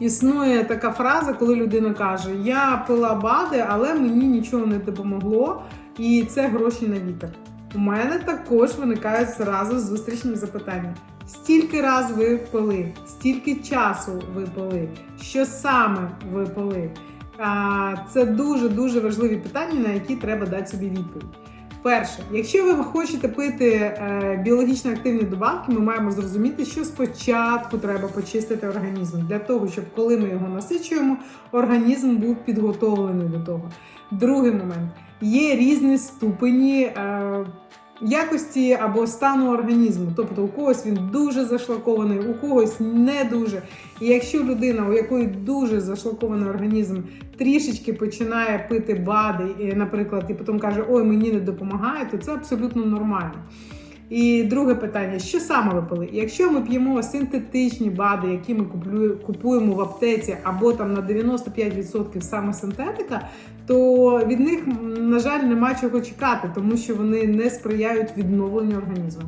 існує така фраза, коли людина каже: Я пила БАДи, але мені нічого не допомогло, і це гроші на вітер. У мене також виникають зразу зустрічні запитання. Стільки раз ви пили, стільки часу ви пили, що саме ви пили? Це дуже дуже важливі питання, на які треба дати собі відповідь. Перше, якщо ви хочете пити е, біологічно активні добавки, ми маємо зрозуміти, що спочатку треба почистити організм для того, щоб коли ми його насичуємо, організм був підготовлений до того. Другий момент є різні ступені. Е, Якості або стану організму, тобто у когось він дуже зашлакований, у когось не дуже. І якщо людина, у якої дуже зашлакований організм, трішечки починає пити БАДи, наприклад, і потім каже, ой, мені не допомагає, то це абсолютно нормально. І друге питання: що саме ви пили? Якщо ми п'ємо синтетичні БАДи, які ми купуємо в аптеці, або там на 95% саме синтетика, то від них, на жаль, нема чого чекати, тому що вони не сприяють відновленню організму.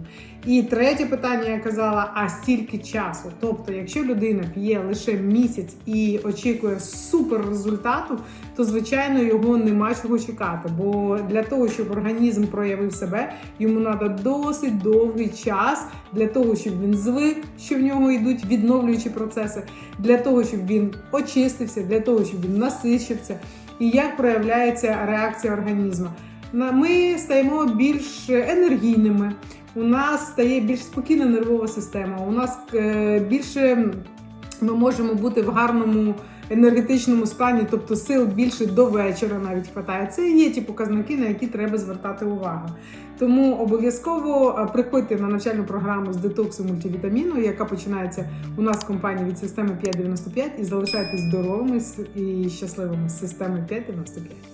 І третє питання я казала: а стільки часу? Тобто, якщо людина п'є лише місяць і очікує супер результату, то звичайно його нема чого чекати. Бо для того, щоб організм проявив себе, йому треба досить довгий час для того, щоб він звик, що в нього йдуть відновлюючі процеси, для того, щоб він очистився, для того, щоб він насичився. І як проявляється реакція організму? Ми стаємо більш енергійними. У нас стає більш спокійна нервова система. У нас е, більше ми можемо бути в гарному енергетичному стані, тобто сил більше до вечора навіть хватає. Це є ті показники, на які треба звертати увагу. Тому обов'язково е, приходьте на навчальну програму з детоксу мультивітаміну, яка починається у нас в компанії від системи 595 і залишайтесь здоровими і щасливими з системи 595.